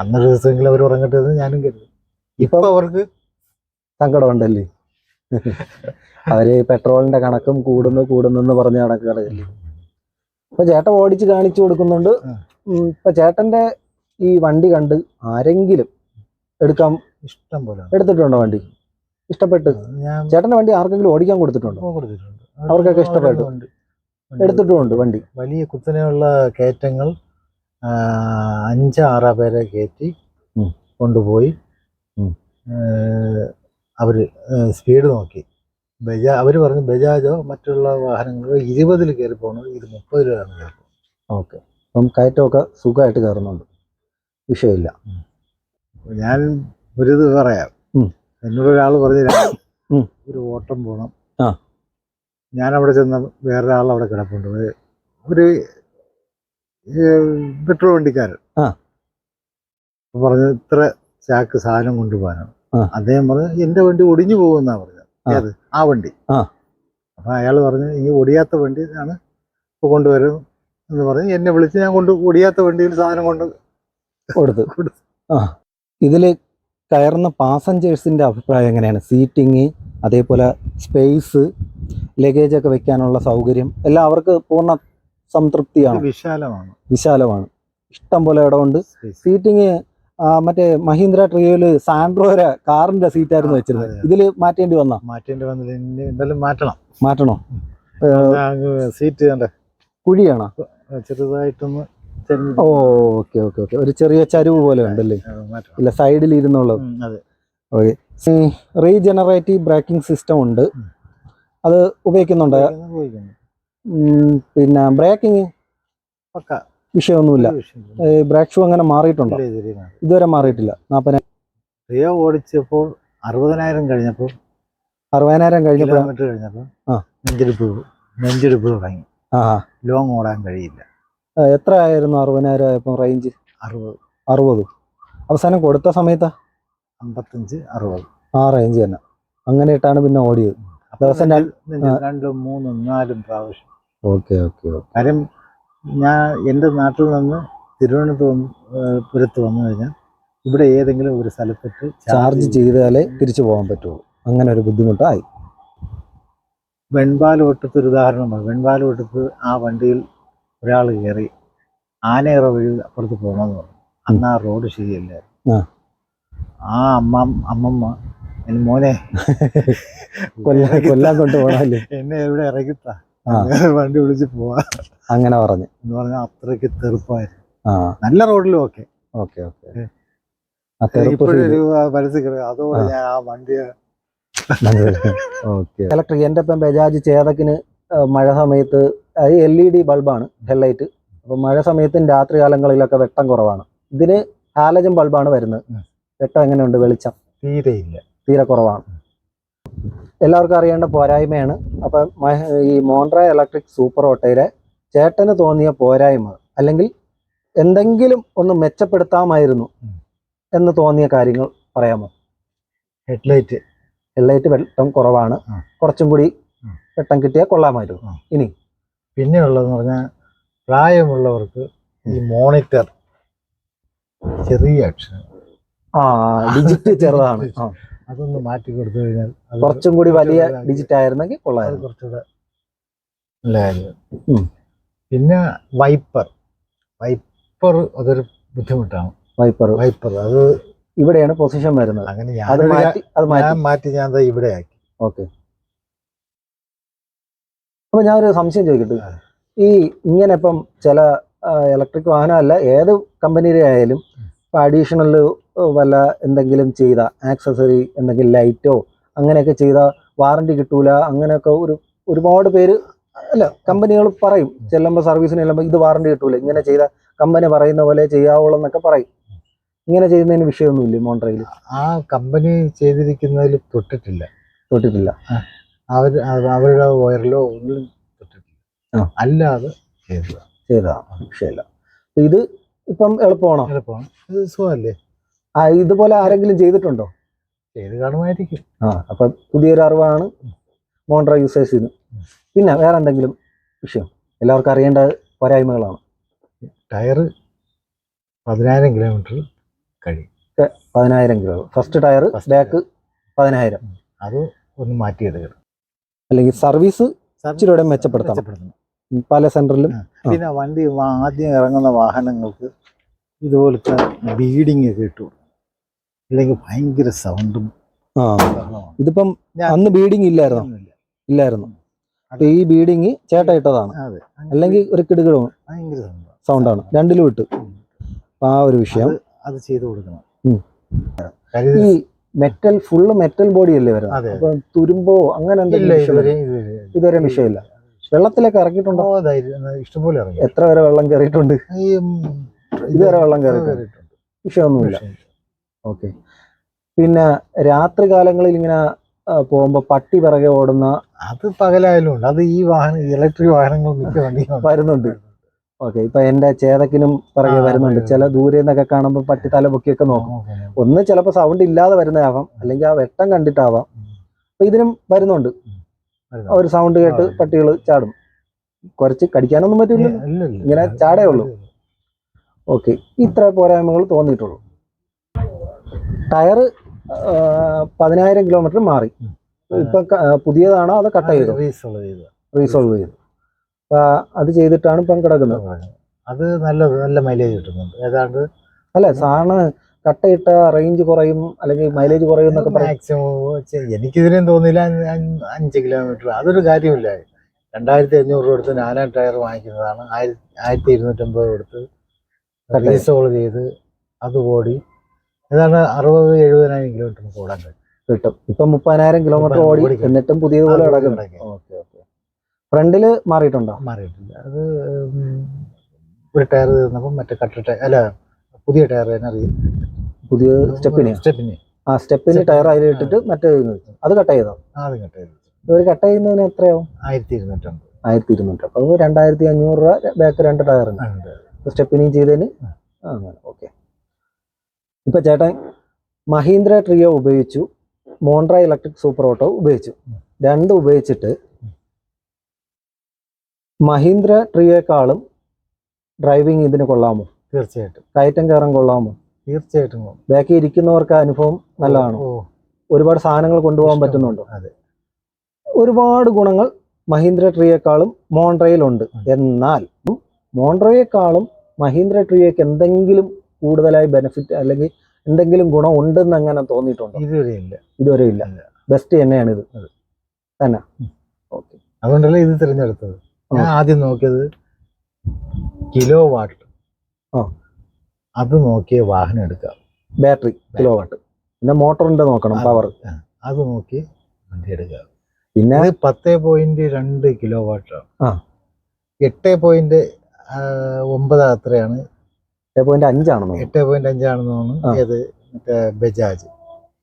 അന്നൊരു ദിവസമെങ്കിലും അവർ ഉറങ്ങട്ടെ എന്ന് ഞാനും കരുതി. ഇപ്പൊ അവർക്ക് സങ്കടമുണ്ടല്ലേ? അവർ പെട്രോളിന്റെ കണക്കും കൂടുന്നു കൂടുന്നു പറഞ്ഞ കണക്കുകളല്ലേ? ഇപ്പൊ ചേട്ടൻ ഓടിച്ച് കാണിച്ചു കൊടുക്കുന്നുണ്ട്. ഇപ്പൊ ചേട്ടന്റെ ഈ വണ്ടി കണ്ട് ആരെങ്കിലും എടുക്കാൻ ഇഷ്ടം പോലെ. എടുത്തിട്ടുണ്ടോ വണ്ടി? ഇഷ്ടപ്പെട്ട്? ചേട്ടന്റെ വണ്ടി ആർക്കെങ്കിലും ഓടിക്കാൻ കൊടുത്തിട്ടുണ്ടോ? കൊടുത്തിട്ടുണ്ട്. അവർക്കൊക്കെ ഇഷ്ടപ്പെട്ടു. എടുത്തിട്ടുമുണ്ട് വണ്ടി. വലിയ കുത്തനെയുള്ള കയറ്റങ്ങൾ അഞ്ച് ആറാ പേരെ കയറ്റി കൊണ്ടുപോയി അവർ അവർ സ്പീഡ് നോക്കി. ബജാ അവർ പറഞ്ഞു ബജാജോ മറ്റുള്ള വാഹനങ്ങളോ ഇരുപതിൽ കയറി പോകണം ഇത് മുപ്പതിലാണ് കയറി ഓക്കെ. അപ്പം കയറ്റമൊക്കെ സുഖമായിട്ട് കയറുന്നുണ്ട്. വിഷയമില്ല. ഞാൻ ഒരു ഇത് പറയാം. എന്നോട് ഒരാൾ പറഞ്ഞു ഒരു ഓട്ടം പോകണം ആ. ഞാൻ അവിടെ ചെന്ന വേറൊരാൾ അവിടെ കിടപ്പുണ്ട് ഒരു- പെട്രോൾ വണ്ടിക്കാരൻ. പറഞ്ഞു ഇത്ര ചാക്ക് സാധനം കൊണ്ടുപോകാനാണ്. അദ്ദേഹം പറഞ്ഞു എന്റെ വണ്ടി ഒടിഞ്ഞു പോകുമെന്നാ പറഞ്ഞത് ആ. ഏത് ആ വണ്ടി. അപ്പൊ അയാൾ പറഞ്ഞു ഇനി ഒടിയാത്ത വണ്ടി ആണ് ഇപ്പൊ കൊണ്ടുവരും എന്ന് പറഞ്ഞ് എന്നെ വിളിച്ച് ഞാൻ കൊണ്ട് ഒടിയാത്ത വണ്ടിയിൽ സാധനം കൊണ്ട് കൊടുത്തു കൊടുത്തു. ആ ഇതിൽ കയറുന്ന പാസഞ്ചേഴ്സിന്റെ അഭിപ്രായം എങ്ങനെയാണ് സീറ്റിങ് അതേപോലെ സ്പേസ് ലഗേജ് ഒക്കെ വെക്കാനുള്ള സൗകര്യം എല്ലാം അവർക്ക് പൂർണ സംതൃപ്തിയാണ്. വിശാലമാണ്. വിശാലമാണ്. ഇഷ്ടം പോലെ ഇടമുണ്ട്. സീറ്റിങ് മറ്റേ മഹീന്ദ്ര ട്രിയോയിൽ സാൻഡ്രോര കാറിന്റെ സീറ്റായിരുന്നു വെച്ചിരുന്നത്. ഇതിൽ ഇതിൽ മാറ്റേണ്ടി വന്നോ? മാറ്റേണ്ടി വന്നില്ല എന്തായാലും മാറ്റണം. മാറ്റണോ? സീറ്റ് കണ്ട? കുഴിയാണോ? ചെറുതായിട്ടൊന്ന് ഓ ഓക്കെ ഓക്കെ ഓക്കെ ഒരു ചെറിയ ചരിവ് പോലെ ഉണ്ടല്ലേ? ഇല്ല സൈഡിൽ ഇരുന്നുള്ളത് ഓക്കെ റീജനറേറ്റീവ് ബ്രേക്കിംഗ് സിസ്റ്റം ഉണ്ട്. അത് ഉപയോഗിക്കുന്നുണ്ട്? പിന്നെ ബ്രേക്കിംഗ് വിഷയമൊന്നുമില്ല. ബ്രേക്ക് ഷൂ അങ്ങനെ മാറിയിട്ടുണ്ടോ. ഇതുവരെ മാറിയിട്ടില്ല. നാൽപ്പതിനായിരം റിയോ ഓടിച്ചപ്പോൾ അറുപതിനായിരം കഴിഞ്ഞപ്പോൾ അറുപതിനായിരം കഴിഞ്ഞപ്പോൾ കിലോമീറ്റർ കഴിഞ്ഞപ്പോൾ. നെഞ്ചെടുപ്പ് നെഞ്ചെടുപ്പ് തുടങ്ങി. ആ ലോങ് ഓടാൻ കഴിയില്ല. എത്ര ആയിരുന്നു അറുപതിനായിരം ആയപ്പോൾ റേഞ്ച് അറുപത്. അറുപത്. അവസാനം കൊടുത്ത സമയത്ത്? അമ്പത്തഞ്ച് അറുപത്. ആ റേഞ്ച് തന്നെ. അങ്ങനെ ഇട്ടാണ് പിന്നെ ഓടിയത്. ദിവസം രണ്ടും മൂന്നും നാലും പ്രാവശ്യം. ഓക്കെ ഓക്കെ കാര്യം ഞാൻ എന്റെ നാട്ടിൽ നിന്ന് തിരുവനന്തപുരം ഏഹ്, പുരത്ത് വന്നു കഴിഞ്ഞാൽ ഇവിടെ ഏതെങ്കിലും ഒരു സ്ഥലത്തിട്ട് ചാർജ് ചെയ്താലേ തിരിച്ചു പോകാൻ പറ്റുള്ളൂ. അങ്ങനെ ഒരു ബുദ്ധിമുട്ടായി. വെൺപാലോട്ടത്ത് ഒരു ഉദാഹരണമാണ്. വെൺപാലോട്ടത്ത് ആ വണ്ടിയിൽ ഒരാൾ കയറി ആനയറ വഴി അപ്പുറത്ത് പോകണമെന്ന് പറഞ്ഞു. അന്ന് ആ റോഡ് ശരിയല്ല ആ. അമ്മ അമ്മമ്മ. എന്റെ മോനെ. കൊല്ലാൻ കൊല്ലാൻ പോണല്ലേ? എന്നെ എവിടെ ഇറക്കിത്താ വണ്ടി വിളിച്ച് പോവാ. അങ്ങനെ പറഞ്ഞു. എന്ന് പറഞ്ഞാൽ അത്രയ്ക്ക് തെറുപ്പായിരുന്നു. ആ. നല്ല റോഡിലും ഓക്കെ ഓക്കെ. ഓക്കെ എന്റെ തെറുപ്പ് ഇപ്പോഴൊരു മനസ്സിൽ കിടക്കുക അതോടെ ഞാൻ ആ വണ്ടി ഓക്കെ. ഇലക്ട്രിക് എന്റെ ഇപ്പം ബജാജ് ചേതക്കിന് മഴ സമയത്ത് അത് എൽ ഇ ഡി ബൾബാണ് ഹെഡ്ലൈറ്റ്. അപ്പം മഴ സമയത്തും രാത്രി കാലങ്ങളിലൊക്കെ വെട്ടം കുറവാണ്. ഇതിന് ഹാലജൻ ബൾബാണ് വരുന്നത്. വെട്ടം എങ്ങനെയുണ്ട് വെളിച്ചം? തീരെയില്ല. തീരെ കുറവാണ്. എല്ലാവർക്കും അറിയേണ്ട പോരായ്മയാണ്. അപ്പം ഈ മോണ്ട്ര ഇലക്ട്രിക് സൂപ്പർ ഓട്ടോയിലെ ചേട്ടന് തോന്നിയ പോരായ്മ അല്ലെങ്കിൽ എന്തെങ്കിലും ഒന്ന് മെച്ചപ്പെടുത്താമായിരുന്നു എന്ന് തോന്നിയ കാര്യങ്ങൾ പറയാമോ? ഹെഡ്ലൈറ്റ്. ഹെഡ്ലൈറ്റ് വെട്ടം കുറവാണ്. കുറച്ചും കൂടി വെട്ടം കിട്ടിയാൽ കൊള്ളാമായിരുന്നു. ഇനി? പിന്നെ ഉള്ളതെന്ന് പറഞ്ഞാൽ പ്രായമുള്ളവർക്ക് ഈ മോണിറ്റർ ചെറിയ അക്ഷരം. ആ ഡിജിറ്റ് ചെറുതാണ്. അതൊന്ന് മാറ്റി കൊടുത്തു കഴിഞ്ഞാൽ കുറച്ചും കൂടി വലിയ ഡിജിറ്റ് ആയിരുന്നെങ്കിൽ കൊള്ളായിരുന്നു. കുറച്ചുകൂടെ. പിന്നെ വൈപ്പർ. വൈപ്പർ അതൊരു ബുദ്ധിമുട്ടാണ്. വൈപ്പർ. വൈപ്പർ. അത് ഇവിടെയാണ് പൊസിഷൻ വരുന്നത്. അങ്ങനെ അത് ഞാൻ മാറ്റി അത് മാറ്റി. ഞാൻ ഇവിടെ ആക്കി ഓക്കെ. അപ്പൊ ഞാൻ ഒരു സംശയം ചോദിക്കട്ടെ. ഈ ഇങ്ങനെ ഇപ്പം ചില ഇലക്ട്രിക് വാഹനമല്ല ഏത് കമ്പനിയുടെ ആയാലും ഇപ്പോൾ അഡീഷണൽ വല്ല എന്തെങ്കിലും ചെയ്ത ആക്സസറി എന്തെങ്കിലും ലൈറ്റോ അങ്ങനെയൊക്കെ ചെയ്ത വാറണ്ടി കിട്ടൂല അങ്ങനെയൊക്കെ ഒരു ഒരുപാട് പേര് അല്ല കമ്പനികൾ പറയും. ചെല്ലുമ്പോൾ സർവീസിന് ചെല്ലുമ്പോൾ ഇത് വാറണ്ടി കിട്ടൂല ഇങ്ങനെ ചെയ്ത കമ്പനി പറയുന്ന പോലെ ചെയ്യാവുള്ളൂ എന്നൊക്കെ പറയും. ഇങ്ങനെ ചെയ്യുന്നതിന് വിഷയമൊന്നുമില്ല മോണ്ട്രയിൽ ആ കമ്പനി ചെയ്തിരിക്കുന്നതിൽ തൊട്ടിട്ടില്ല. തൊട്ടിട്ടില്ല. അവർ അവരുടെ വയറിലോ ഒന്നും തൊട്ടിട്ടില്ല. അല്ലാതെ ചെയ്തതാണ് ചെയ്തതാണ് വിഷയമില്ല. ഇത് ഇപ്പം എളുപ്പമാണോ? എളുപ്പമാണ്. ഇത് സുഖമല്ലേ? ആ ഇതുപോലെ ആരെങ്കിലും ചെയ്തിട്ടുണ്ടോ? ചെയ്ത് കാണുമായിരിക്കും. ആ അപ്പം പുതിയൊരു അറിവാണ് മോണ്ട്ര യൂസേഴ്സിന് പിന്നെ വേറെ എന്തെങ്കിലും വിഷയം? എല്ലാവർക്കും അറിയേണ്ട പോരായ്മകളാണ്. ടയറ് പതിനായിരം കിലോമീറ്റർ കഴിയും. പതിനായിരം കിലോ ഫസ്റ്റ് ടയർ ബാക്ക് പതിനായിരം. അത് ഒന്ന് മാറ്റിയെടുക്കണം. അല്ലെങ്കിൽ സർവീസ് ഇച്ചിരി മെച്ചപ്പെടുത്തണം. മെച്ചപ്പെടുത്തണം. പല സെന്ററിലും. പിന്നെ വണ്ടി ആദ്യം ഇറങ്ങുന്ന വാഹനങ്ങൾക്ക് ഇതുപോലത്തെ ബീഡിങ് കേട്ടു അല്ലെങ്കിൽ ഇല്ലെങ്കിൽ ഭയങ്കര സൗണ്ടും ആ. ഇതിപ്പം അന്ന് ബീഡിങ് ഇല്ലായിരുന്നു? ഇല്ലായിരുന്നു. അപ്പൊ ഈ ബീഡിങ് ചേട്ട ഇട്ടതാണ്. അല്ലെങ്കിൽ ഒരു കിടുകിടും ഭയങ്കര സൗണ്ടാണ്. രണ്ടിലും ഇട്ട്. അപ്പൊ ആ ഒരു വിഷയം. അത് ചെയ്തു കൊടുക്കണം. ഈ മെറ്റൽ ഫുള്ള് മെറ്റൽ ബോഡി അല്ലേ വരുന്നത്. തുരുമ്പോ അങ്ങനെ എന്തെങ്കിലും ഇതുവരെ വിഷയമില്ല. വെള്ളത്തിലൊക്കെ ഇറക്കിയിട്ടുണ്ടോ ധൈര്യം. ഇഷ്ടംപോലെ ഇറങ്ങി. എത്ര വരെ വെള്ളം കയറിയിട്ടുണ്ട് ഇതുവരെ വെള്ളം കയറിയിട്ടുണ്ട്. വിഷയമൊന്നുമില്ല. ഓക്കെ. പിന്നെ രാത്രി കാലങ്ങളിൽ ഇങ്ങനെ പോകുമ്പോ പട്ടി പിറകെ ഓടുന്ന അത് പകലായാലും ഉണ്ട്. അത് ഈ വാഹനം ഇലക്ട്രിക് വാഹനങ്ങൾ മിക്ക വണ്ടിയും വരുന്നുണ്ട്. ഓക്കെ. ഇപ്പൊ എന്റെ ചേതക്കിനും പിറകെ വരുന്നുണ്ട്. ചില ദൂരെ നിന്നൊക്കെ കാണുമ്പോൾ പട്ടി തല പൊക്കിയൊക്കെ നോക്കും. ഒന്ന് ചിലപ്പോൾ സൗണ്ട് ഇല്ലാതെ വരുന്നതാവാം. അല്ലെങ്കിൽ ആ വെട്ടം കണ്ടിട്ടാവാം. അപ്പൊ ഇതിനും വരുന്നുണ്ട്. ഒരു സൗണ്ട് കേട്ട്. പട്ടികൾ ചാടും. കുറച്ച് കടിക്കാനൊന്നും പറ്റില്ല ഇങ്ങനെ ചാടേ ഉള്ളൂ. ഓക്കെ. ഇത്ര പോരായ്മകൾ തോന്നിയിട്ടുള്ളൂ. ടയർ പതിനായിരം കിലോമീറ്റർ മാറി. ഇപ്പൊ പുതിയതാണോ അത് കട്ട് ചെയ്തു? റീസോൾവ് ചെയ്തു. അത് ചെയ്തിട്ടാണ് ഇപ്പം കിടക്കുന്നത്. അത് നല്ല നല്ല മൈലേജ് കിട്ടുന്നുണ്ട്. ഏതാണ്ട് അല്ല സാറിന് കട്ടയിട്ട റേഞ്ച് കുറയും അല്ലെങ്കിൽ മൈലേജ് കുറയും എന്നൊക്കെ പറയും. മാക്സിമം എനിക്കിതിനും തോന്നില്ല അഞ്ച് കിലോമീറ്റർ അതൊരു കാര്യമില്ല. രണ്ടായിരത്തി അഞ്ഞൂറ് രൂപ കൊടുത്ത് നാലാം ടയർ വാങ്ങിക്കുന്നതാണ്. ആയിരത്തി ആയിരത്തി ഇരുന്നൂറ്റമ്പത് കൊടുത്ത് റീസോൾവ് ചെയ്ത് അത് ഓടി. ഏതാണ്ട് അറുപത് എഴുപതിനായിരം കിലോമീറ്റർ ഓടാൻ കഴിയും കിട്ടും. ഇപ്പം മുപ്പതിനായിരം കിലോമീറ്റർ ഓടി എന്നിട്ടും പുതിയ പോലെ. Okay okay. ഫ്രണ്ടിൽ മാറിയിട്ടുണ്ടോ? മാറിയിട്ടില്ല. അത് ഒരു ടയർ തീർന്നപ്പോൾ മറ്റേ കട്ട ടയർ അല്ല പുതിയ ടയർ തന്നെ അറിയും. പുതിയ സ്റ്റെപ്പിന്? സ്റ്റെപ്പിന്. ആ സ്റ്റെപ്പിന് ടയർ അതിൽ ഇട്ടിട്ട് മറ്റേ അത് കട്ട് ചെയ്തോ? അത് കട്ട് ചെയ്തു. ഒരു കട്ട് ചെയ്യുന്നതിന് എത്രയാവും? ആയിരത്തി ഇരുന്നൂറ്റമ്പത് ആയിരത്തി ഇരുന്നൂറ്റമ്പത് അപ്പോൾ രണ്ടായിരത്തി അഞ്ഞൂറ് രൂപ ബാക്ക് രണ്ട് ടയർ. ഉണ്ട് സ്റ്റെപ്പിനെയും ചെയ്തതിന്? അങ്ങനെ. ഓക്കെ. ഇപ്പൊ ചേട്ടൻ മഹീന്ദ്ര ട്രിയോ ഉപയോഗിച്ചു. മോണ്ട്ര ഇലക്ട്രിക് സൂപ്പർ ഓട്ടോ ഉപയോഗിച്ചു. രണ്ടും ഉപയോഗിച്ചിട്ട് മഹീന്ദ്ര ട്രിയേക്കാളും ഡ്രൈവിംഗ് ഇതിന് കൊള്ളാമോ? തീർച്ചയായിട്ടും. കയറ്റം കയറാൻ കൊള്ളാമോ? തീർച്ചയായിട്ടും ബാക്കി ഇരിക്കുന്നവർക്ക് അനുഭവം നല്ലതാണ്? ഒരുപാട് സാധനങ്ങൾ കൊണ്ടുപോകാൻ പറ്റുന്നുണ്ട്? അതെ. ഒരുപാട് ഗുണങ്ങൾ മഹീന്ദ്ര ട്രീയേക്കാളും മോൺട്രയിലുണ്ട്. എന്നാൽ മോൺട്രയേക്കാളും മഹീന്ദ്ര ട്രീയേക്ക് എന്തെങ്കിലും കൂടുതലായി ബെനിഫിറ്റ് അല്ലെങ്കിൽ എന്തെങ്കിലും ഗുണം ഉണ്ടെന്ന് അങ്ങനെ തോന്നിയിട്ടുണ്ടോ? ഇതുവരെ ഇല്ല. ഇതുവരെ ഇല്ല. ബെസ്റ്റ് തന്നെയാണ് ഇത്. തന്നെ? ഓക്കെ അതുകൊണ്ടല്ലേ ഇത് തിരഞ്ഞെടുത്തത്? ഞാൻ ആദ്യം നോക്കിയത് കിലോ വാട്ട്. അത് നോക്കിയ വാഹനം എടുക്കാം. ബാറ്ററി കിലോ വാട്ട് പിന്നെ മോട്ടറിന്റെ നോക്കണം പവർ അത് നോക്കി വണ്ടി എടുക്കാം. പിന്നെ? പത്ത് പോയിന്റ് രണ്ട് കിലോ വാട്ടാണ് ആ. എട്ട് പോയിന്റ് ഒമ്പത് അത്രയാണ്. എട്ട് പോയിന്റ് അഞ്ചാണെന്ന്? എട്ട് പോയിന്റ് അഞ്ചാണെന്ന് തോന്നുന്നു. ഏത്? മറ്റേ ബജാജ്.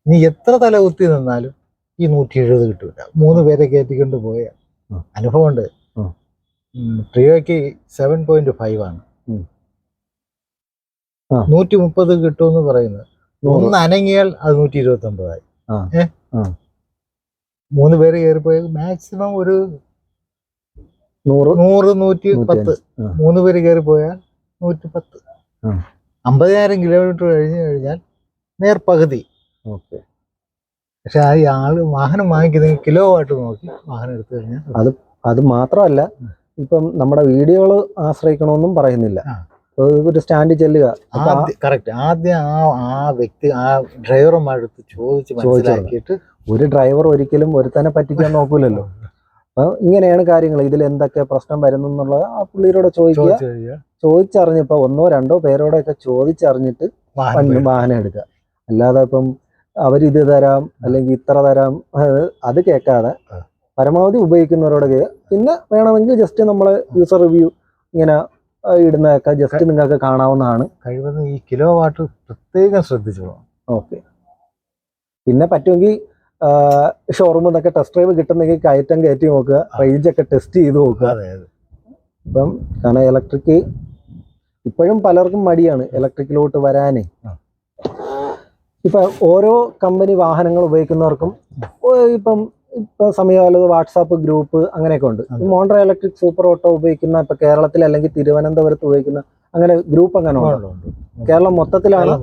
ഇനി എത്ര തല കുത്തി നിന്നാലും ഈ നൂറ്റി എഴുപത് കിട്ടൂല. മൂന്ന് പേരെ കയറ്റിക്കൊണ്ട് പോയ അനുഭവമുണ്ട്. ട്രിയോയ്ക്ക് സെവൻ പോയിന്റ് ഫൈവ് ആണ്. നൂറ്റി മുപ്പത് കിട്ടുമെന്ന് പറയുന്നത്. ഒന്ന് അനങ്ങിയാൽ അത് നൂറ്റി ഇരുപത്തി ഒമ്പതായി. മൂന്ന് പേര് കയറിപ്പോയ മാക്സിമം ഒരു നൂറ്. നൂറ് നൂറ്റി പത്ത്. മൂന്ന് പേര് കയറിപ്പോയാൽ പോയാൽ നൂറ്റി പത്ത്. അമ്പതിനായിരം കിലോമീറ്റർ കഴിഞ്ഞു കഴിഞ്ഞാൽ നേർ പകുതി ഓക്കെ. പക്ഷെ ആ ആൾ വാഹനം വാങ്ങിക്കുന്ന കിലോ ആയിട്ട് നോക്കി വാഹനം എടുത്തു കഴിഞ്ഞാൽ അത് അത് മാത്രമല്ല ഇപ്പം നമ്മുടെ വീഡിയോകൾ ആശ്രയിക്കണമെന്നും പറയുന്നില്ല. ഒരു സ്റ്റാൻഡിൽ ചെല്ലുക. കറക്റ്റ് ആദ്യം ആ ആ വ്യക്തി ആ ഡ്രൈവർമാരടുത്ത് ചോദിച്ച് മനസ്സിലാക്കിയിട്ട് ഒരു ഡ്രൈവർ ഒരിക്കലും ഒരുത്തനെ പറ്റിക്കാൻ നോക്കൂലല്ലോ. അപ്പൊ ഇങ്ങനെയാണ് കാര്യങ്ങൾ. ഇതിൽ എന്തൊക്കെ പ്രശ്നം വരുന്നു എന്നുള്ളത് ആ പുള്ളിയോട് ചോദിക്കുക. ചോദിച്ചു കഴിഞ്ഞാൽ ഒന്നോ രണ്ടോ പേരോടൊക്കെ ചോദിച്ചറിഞ്ഞിട്ട് വാഹനം എടുക്കുക. അല്ലാതെ ഇപ്പം അവരിത് തരാം അല്ലെങ്കിൽ ഇത്ര തരാം അത് കേൾക്കാതെ പരമാവധി ഉപയോഗിക്കുന്നവരോട് കേ- പിന്നെ വേണമെങ്കിൽ ജസ്റ്റ് നമ്മൾ യൂസർ റിവ്യൂ ഇങ്ങനെ ഇടുന്നതൊക്കെ ജസ്റ്റ് നിങ്ങൾക്ക് കാണാവുന്നതാണ്. കഴിവതും ഈ കിലോ വാട്ട് പ്രത്യേകം ശ്രദ്ധിച്ചോളാം ഓക്കെ പിന്നെ പറ്റുമെങ്കിൽ ഷോറൂമിൽ നിന്നൊക്കെ ടെസ്റ്റ് ഡ്രൈവ് കിട്ടുന്നെങ്കിൽ കയറ്റം കയറ്റി നോക്കുക റേഞ്ച് ഒക്കെ ടെസ്റ്റ് ചെയ്ത് നോക്കുക. ഇപ്പം കാരണം ഇലക്ട്രിക് ഇപ്പോഴും പലർക്കും മടിയാണ് ഇലക്ട്രിക്കിലോട്ട് വരാനേ. ഇപ്പം ഓരോ കമ്പനി വാഹനങ്ങൾ ഉപയോഗിക്കുന്നവർക്കും ഇപ്പം ഇപ്പൊ സമീപകാലത്ത് വാട്സാപ്പ് ഗ്രൂപ്പ് അങ്ങനെയൊക്കെ ഉണ്ട്. മോണ്ട്ര ഇലക്ട്രിക് സൂപ്പർ ഓട്ടോ ഉപയോഗിക്കുന്ന ഇപ്പൊ കേരളത്തിൽ അല്ലെങ്കിൽ തിരുവനന്തപുരത്ത് ഉപയോഗിക്കുന്ന അങ്ങനെ ഗ്രൂപ്പ് അങ്ങനെ. കേരളം മൊത്തത്തിലാണ്?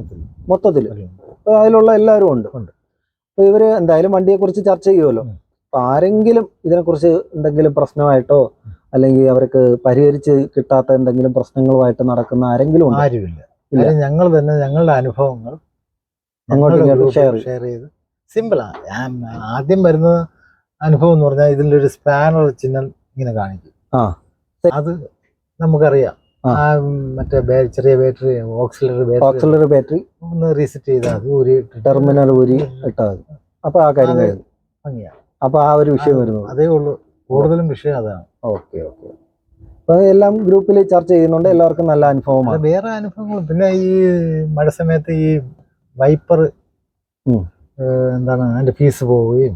മൊത്തത്തിൽ. അതിലുള്ള എല്ലാവരും ഉണ്ട്. അപ്പോൾ അപ്പൊ ഇവർ എന്തായാലും വണ്ടിയെ കുറിച്ച് ചർച്ച ചെയ്യുമല്ലോ. അപ്പൊ ആരെങ്കിലും ഇതിനെക്കുറിച്ച് എന്തെങ്കിലും പ്രശ്നമായിട്ടോ അല്ലെങ്കിൽ അവർക്ക് പരിഹരിച്ച് കിട്ടാത്ത എന്തെങ്കിലും പ്രശ്നങ്ങളുമായിട്ട് നടക്കുന്ന ആരെങ്കിലും ഉണ്ട്? ആരുമില്ല. ഞങ്ങൾ തന്നെ ഞങ്ങളുടെ അനുഭവങ്ങൾ അങ്ങോട്ട് ഷെയർ ചെയ്ത്. സിമ്പിളാണ് ആദ്യം വരുന്ന അനുഭവം എന്ന് പറഞ്ഞാൽ ഇതിലൊരു സ്പാനർ ചിഹ്നം ഇങ്ങനെ കാണിക്കും. അത് നമുക്കറിയാം. മറ്റേ ചെറിയ battery auxiliary battery auxiliary battery ഒന്ന് റീസെറ്റ് ചെയ്താൽ ഒരു ടെർമിനൽ ഒരു ഇട്ടാൽ മതി. അപ്പൊ ആ കാര്യം ഭംഗിയാണ് അപ്പൊ ആ ഒരു വിഷയം വരുന്നു അതേ ഉള്ളൂ. കൂടുതലും വിഷയം അതാണ്. Okay okay. അപ്പൊ എല്ലാം ഗ്രൂപ്പിൽ ചർച്ച ചെയ്യുന്നുണ്ട്. എല്ലാവർക്കും നല്ല അനുഭവമാണ്. വേറെ അനുഭവങ്ങൾ. പിന്നെ ഈ മഴ സമയത്ത് ഈ വൈപ്പർ എന്താണ് അതിന്റെ ഫീസ് പോവുകയും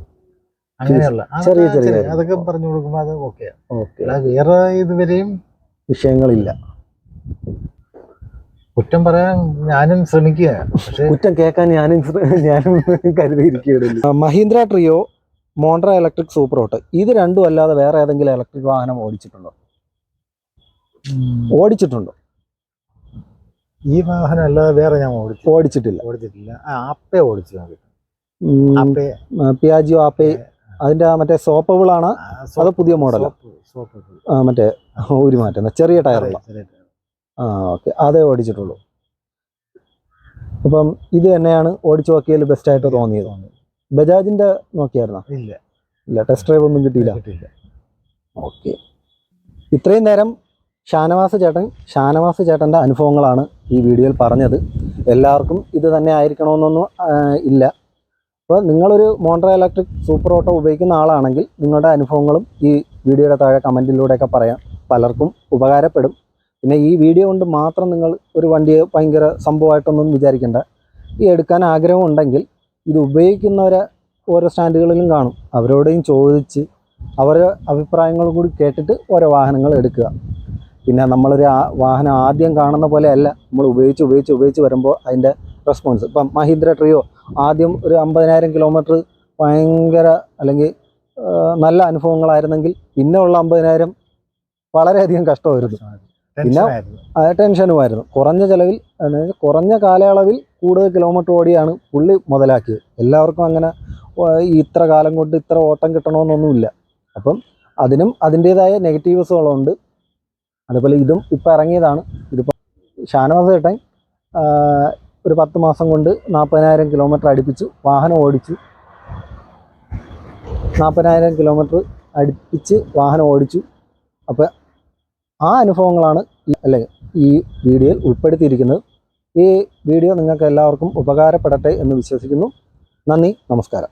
അങ്ങനെയുള്ള. ചെറിയ ചെറിയ അതൊക്കെ പറഞ്ഞു കൊടുക്കുമ്പോൾ അത് ഓക്കെ. വേറെ ഇതുവരെയും വിഷയങ്ങളില്ല. കുറ്റം പറയാൻ ഞാനും ശ്രമിക്കുക പക്ഷെ കുറ്റം കേൾക്കാൻ ഞാനും ഞാനും കരുതിയിരിക്കുകയാണ്. Mahindra Treo Montra electric super auto. ഇത് രണ്ടും അല്ലാതെ വേറെ ഏതെങ്കിലും ഇലക്ട്രിക് വാഹനം ഓടിച്ചിട്ടുണ്ടോ? ഓടിച്ചിട്ടുണ്ടോ? ഈ വാഹനം അല്ലാതെ വേറെ ഞാൻ ഓടിച്ചു ഓടിച്ചിട്ടില്ല. ഓടിച്ചിട്ടില്ല ആപ്പേ ഓടിച്ചു ആപ്പേ. പിയാജിയോ ആപ്പേ. അതിന്റെ ആ മറ്റേ സോപ്പബിൾ ആണ്. അത് പുതിയ. ആ, മറ്റേ ഒരു മാറ്റം ചെറിയ ടയറുള്ള. ആ ഓക്കെ. അതേ ഓടിച്ചിട്ടുള്ളൂ. അപ്പം ഇത് തന്നെയാണ് ഓടിച്ചു നോക്കിയതിൽ ബെസ്റ്റ് ആയിട്ട് തോന്നിയത്. ബജാജിന്റെ നോക്കിയായിരുന്നോ? ഇല്ല. ഇല്ല ടെസ്റ്റ് ഡ്രൈവ് ഒന്നും കിട്ടിയില്ല. ഓക്കെ. ഇത്രയും നേരം ഷാനവാസ് ചേട്ടൻ ഷാനവാസ് ചേട്ടന്റെ അനുഭവങ്ങളാണ് ഈ വീഡിയോയിൽ പറഞ്ഞത്. എല്ലാവർക്കും ഇത് തന്നെ ആയിരിക്കണമെന്നൊന്നും ഇല്ല. അപ്പോൾ നിങ്ങളൊരു മോണ്ട്ര ഇലക്ട്രിക് സൂപ്പർ ഓട്ടോ ഉപയോഗിക്കുന്ന ആളാണെങ്കിൽ നിങ്ങളുടെ അനുഭവങ്ങളും ഈ വീഡിയോയുടെ താഴെ കമന്റിലൂടെയൊക്കെ പറയാം. പലർക്കും ഉപകാരപ്പെടും. പിന്നെ ഈ വീഡിയോ കൊണ്ട് മാത്രം നിങ്ങൾ ഒരു വണ്ടിയെ ഭയങ്കര സംഭവമായിട്ടൊന്നും വിചാരിക്കേണ്ട. ഈ എടുക്കാൻ ആഗ്രഹം ഉണ്ടെങ്കിൽ ഇത് ഉപയോഗിക്കുന്നവരെ ഓരോ സ്റ്റാൻഡുകളിലും കാണും. അവരോടെയും ചോദിച്ച് അവരുടെ അഭിപ്രായങ്ങളും കൂടി കേട്ടിട്ട് ഓരോ വാഹനങ്ങൾ എടുക്കുക. പിന്നെ നമ്മളൊരു വാഹനം ആദ്യം കാണുന്ന പോലെ അല്ല. നമ്മൾ ഉപയോഗിച്ച് ഉപയോഗിച്ച് ഉപയോഗിച്ച് വരുമ്പോൾ അതിന്റെ റെസ്പോൺസ് ഇപ്പം മഹീന്ദ്ര ട്രിയോ ആദ്യം ഒരു അമ്പതിനായിരം കിലോമീറ്റർ ഭയങ്കര അല്ലെങ്കിൽ നല്ല അനുഭവങ്ങളായിരുന്നെങ്കിൽ പിന്നെ ഉള്ള അമ്പതിനായിരം വളരെയധികം കഷ്ടമായിരുന്നു. പിന്നെ ടെൻഷനുമായിരുന്നു. കുറഞ്ഞ ചിലവിൽ അതായത് കുറഞ്ഞ കാലയളവിൽ കൂടുതൽ കിലോമീറ്റർ ഓടിയാണ് പുള്ളി മുതലാക്കിയത്. എല്ലാവർക്കും അങ്ങനെ ഇത്ര കാലം കൊണ്ട് ഇത്ര ഓട്ടം കിട്ടണമെന്നൊന്നുമില്ല. അപ്പം അതിനും അതിന്റേതായ നെഗറ്റീവ്സുകളുണ്ട് അതുപോലെ ഇതും ഇപ്പം ഇറങ്ങിയതാണ്. ഇതിപ്പോൾ ഷാനവാസ് ചേട്ടൻ ഒരു പത്ത് മാസം കൊണ്ട് നാൽപ്പതിനായിരം കിലോമീറ്റർ അടുപ്പിച്ചു വാഹനം ഓടിച്ചു. നാൽപ്പതിനായിരം കിലോമീറ്റർ അടുപ്പിച്ച് വാഹനം ഓടിച്ചു. അപ്പോൾ ആ അനുഭവങ്ങളാണ് അല്ലേ ഈ വീഡിയോയിൽ ഉൾപ്പെടുത്തിയിരിക്കുന്നത്. ഈ വീഡിയോ നിങ്ങൾക്ക് എല്ലാവർക്കും ഉപകാരപ്പെടട്ടെ എന്ന് വിശ്വസിക്കുന്നു. നന്ദി നമസ്കാരം.